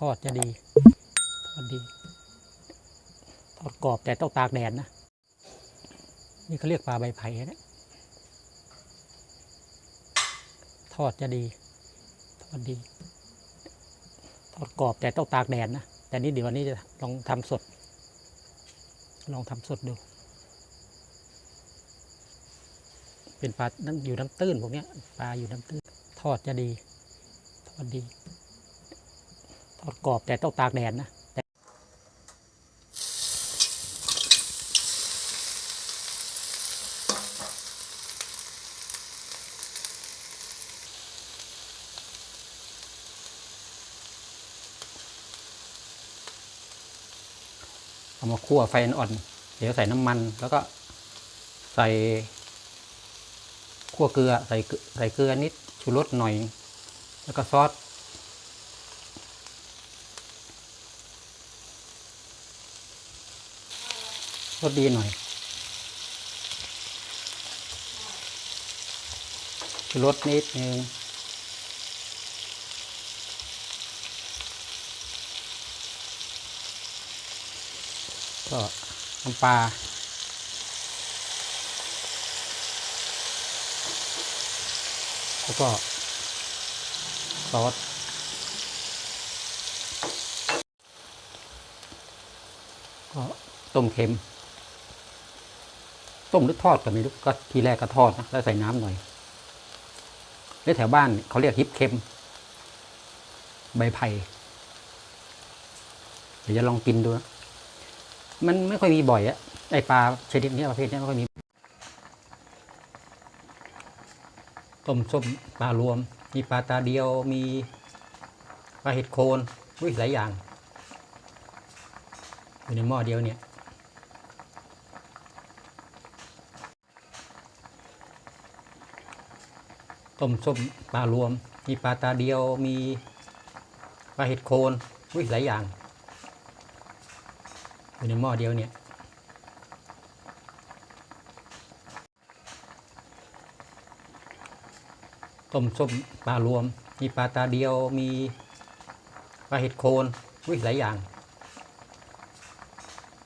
ทอดจะดี ทอดดี ทอดกรอบแต่ต้องตากแดดนะ นี่เขาเรียกปลาใบไผ่นะ ทอดจะดี ทอดดี ทอดกรอบแต่ต้องตากแดดนะ แต่นี่เดี๋ยววันนี้จะลองทำสด ลองทำสดดู เป็นปลาอยู่น้ำตื้นพวกนี้ปลาอยู่น้ำตื้น ทอดจะดี ทอดดี ทอดกรอบแต่ต้องตากแดดนะเอามาคั่วไฟอ่อน เดี๋ยวใส่น้ำมันแล้วก็ใส่คั่วเกลือใส่เกลือใส่เกลือนิดชูรสหน่อย แล้วก็ซอส รสดีหน่อยชูรสนิดนึงก็น้ำปลาแล้วก็ซอสก็ต้มเค็ม ต้มหรือทอดก็ไม่รู้ก็ทีแรกก็ทอดนะแล้วใส่น้ำหน่อยแล้วแถวบ้านเขาเรียกฮิปเค็ม ใบไผ่เดี๋ยวจะลองกินดู มันไม่ค่อยมีบ่อยอะไอปลาชนิดนี้ประเภทนี้ไม่ค่อยมี ต้มส้มปลารวม มีปลาตาเดียว มีปลาเห็ดโคนอุ้ยหลายอย่าง อยู่ในหม้อเดียวเนี่ย ต้มส้มปลารวม มีปลาตาเดียวมีปลาเห็ดโคนอุ้ยหลายอย่างอยู่ในหม้อเดียวเนี่ยต้มส้มปลารวม มีปลาตาเดียวมีปลาเห็ดโคนอุ้ยหลายอย่าง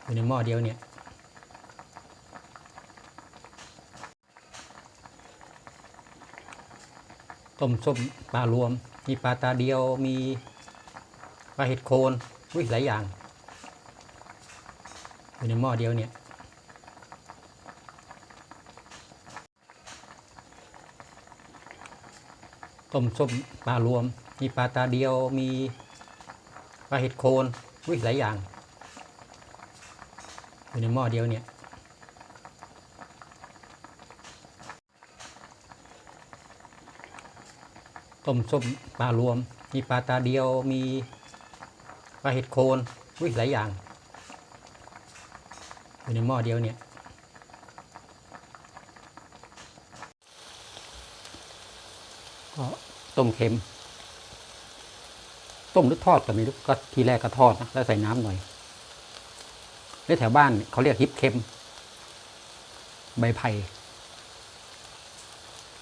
อยู่ในหม้อเดียวเนี่ย ต้มส้มปลารวม มีปลาตาเดียวมีปลาเห็ดโคนอุ้ยหลายอย่างอยู่ในหม้อเดียวเนี่ยต้มส้มปลารวม มีปลาตาเดียวมีปลาเห็ดโคนอุ้ยหลายอย่างอยู่ในหม้อเดียวเนี่ย ต้มส้มปลารวม มีปลาตาเดียวมีปลาเห็ดโคนอุ้ยหลายอย่างอยู่ในหม้อเดียวเนี่ยก็ต้มเค็ม ต้มหรือทอดก็ไม่รู้ก็ทีแรกก็ทอดนะแล้วใส่น้ำหน่อยแล้วแถวบ้านเขาเรียกฮิปเค็ม ใบไผ่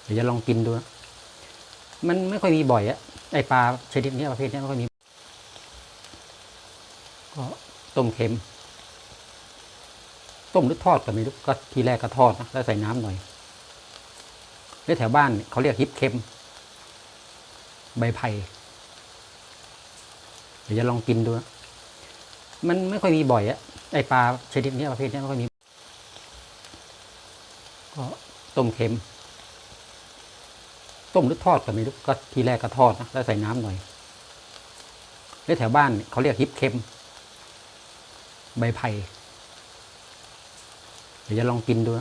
เดี๋ยวจะลองกินดูนะ มันไม่ค่อยมีบ่อยอะไอปลาชนิดนี้ประเภทนี้ไม่ค่อยมี ก็ต้มเค็ม ต้มหรือทอดก็ไม่รู้ก็ทีแรกก็ทอดนะแล้วใส่น้ำหน่อยแล้วแถวบ้านเขาเรียกฮิปเค็ม ใบไผ่เดี๋ยวจะลองกินดูนะมันไม่ค่อยมีบ่อยอะไอปลาชนิดนี้ประเภทนี้ไม่ค่อยมี ก็ต้มเค็ม ต้มหรือทอดก็ไม่รู้ก็ทีแรกก็ทอดนะแล้วใส่น้ำหน่อยแล้วแถวบ้านเขาเรียกฮิปเค็ม ใบไผ่เดี๋ยวจะลองกินดู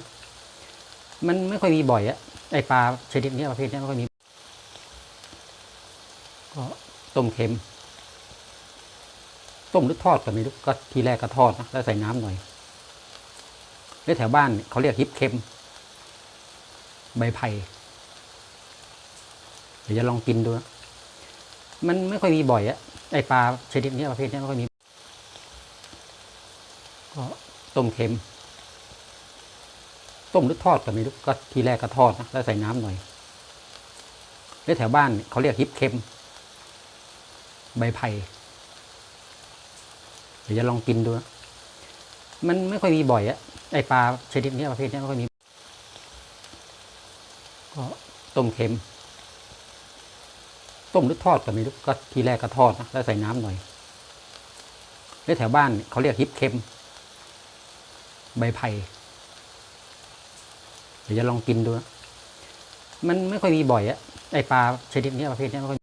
มันไม่ค่อยมีบ่อยอะไอปลาชนิดนี้ประเภทนี้ไม่ค่อยมี ก็ต้มเค็ม ต้มหรือทอดก็ไม่รู้ก็ทีแรกก็ทอดนะแล้วใส่น้ำหน่อยแล้วแถวบ้านเขาเรียกฮิปเค็ม ใบไผ่ เดี๋ยวจะลองกินดู มันไม่ค่อยมีบ่อยอะไอปลาชนิดนี้ประเภทนี้ไม่ค่อยมี ก็ต้มเค็ม ต้มหรือทอดก็ไม่รู้ก็ทีแรกก็ทอดนะแล้วใส่น้ำหน่อยแล้วแถวบ้านเขาเรียกฮิปเค็ม ใบไผ่เดี๋ยวจะลองกินดู มันไม่ค่อยมีบ่อยอะไอปลาชนิดนี้ประเภทนี้ไม่ค่อยมี ก็ต้มเค็ม ต้มหรือทอดก็ไม่รู้ก็ทีแรกก็ทอดนะแล้วใส่น้ำหน่อยแล้วแถวบ้านเขาเรียกฮิปเค็ม ใบไผ่เดี๋ยวจะลองกินดู มันไม่ค่อยมีบ่อยอะไอปลาชนิดนี้ประเภทนี้ไม่ค่อย